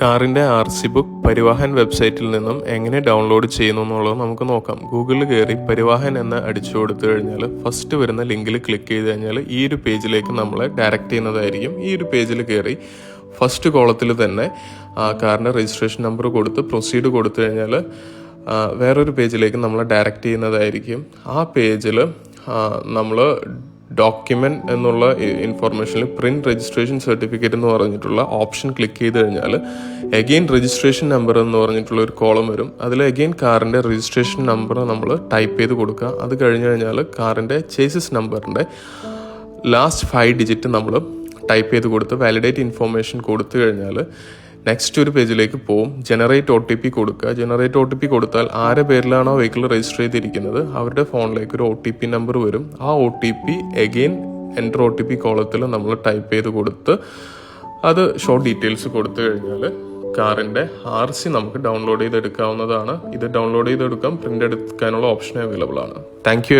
കാറിന്റെ R C book Parivahan വെബ്സൈറ്റിൽ നിന്നും എങ്ങനെ ഡൗൺലോഡ് ചെയ്യുന്നു എന്നുള്ളത് നമുക്ക് നോക്കാം. ഗൂഗിളിൽ കയറി പരിവാഹൻ എന്ന് അടിച്ചു കൊടുത്തു കഴിഞ്ഞാൽ ഫസ്റ്റ് വരുന്ന ലിങ്കിൽ ക്ലിക്ക് ചെയ്ത് കഴിഞ്ഞാൽ ഈ ഒരു പേജിലേക്ക് നമ്മളെ ഡയറക്റ്റ് ചെയ്യുന്നതായിരിക്കും. ഈ ഒരു പേജിൽ കയറി ഫസ്റ്റ് കോളത്തിൽ തന്നെ ആ കാറിന്റെ രജിസ്ട്രേഷൻ നമ്പർ കൊടുത്ത് പ്രൊസീഡ് കൊടുത്തു കഴിഞ്ഞാൽ വേറൊരു പേജിലേക്ക് നമ്മൾ ഡയറക്റ്റ് ചെയ്യുന്നതായിരിക്കും. ആ പേജിൽ നമ്മൾ ഡോക്യുമെന്റ് എന്നുള്ള ഇൻഫർമേഷനിൽ പ്രിന്റ് രജിസ്ട്രേഷൻ സർട്ടിഫിക്കറ്റ് എന്ന് പറഞ്ഞിട്ടുള്ള ഓപ്ഷൻ ക്ലിക്ക് ചെയ്ത് കഴിഞ്ഞാൽ എഗെയിൻ രജിസ്ട്രേഷൻ നമ്പർ എന്ന് പറഞ്ഞിട്ടുള്ള ഒരു കോളം വരും. അതിൽ എഗെയിൻ കാറിന്റെ രജിസ്ട്രേഷൻ നമ്പർ നമ്മൾ ടൈപ്പ് ചെയ്ത് കൊടുക്കുക. അത് കഴിഞ്ഞ് കഴിഞ്ഞാൽ കാറിന്റെ ചേസിസ് നമ്പറിന്റെ ലാസ്റ്റ് ഫൈവ് ഡിജിറ്റ് നമ്മൾ ടൈപ്പ് ചെയ്ത് കൊടുത്ത് വാലിഡേറ്റ് ഇൻഫോർമേഷൻ കൊടുത്തു കഴിഞ്ഞാൽ നെക്സ്റ്റ് ഒരു പേജിലേക്ക് പോവും. ജനറേറ്റ് ഒ ടി പി കൊടുക്കുക. ജനറേറ്റ് ഒ ടി പി കൊടുത്താൽ ആരെ പേരിലാണോ വെഹിക്കിൾ രജിസ്റ്റർ ചെയ്തിരിക്കുന്നത്? അവരുടെ ഫോണിലേക്ക് ഒരു ഒ ടി പി നമ്പർ വരും. ആ O T P again enter O T P കോളത്തിൽ നമ്മൾ ടൈപ്പ് ചെയ്ത് കൊടുത്ത് അത് ഷോർട്ട് ഡീറ്റെയിൽസ് കൊടുത്തു കഴിഞ്ഞാൽ കാറിന്റെ ആർ സി നമുക്ക് ഡൗൺലോഡ് ചെയ്തെടുക്കാവുന്നതാണ്. ഇത് ഡൗൺലോഡ് ചെയ്തെടുക്കാം. പ്രിന്റ് എടുക്കാനുള്ള ഓപ്ഷൻ അവൈലബിൾ ആണ്. Thank you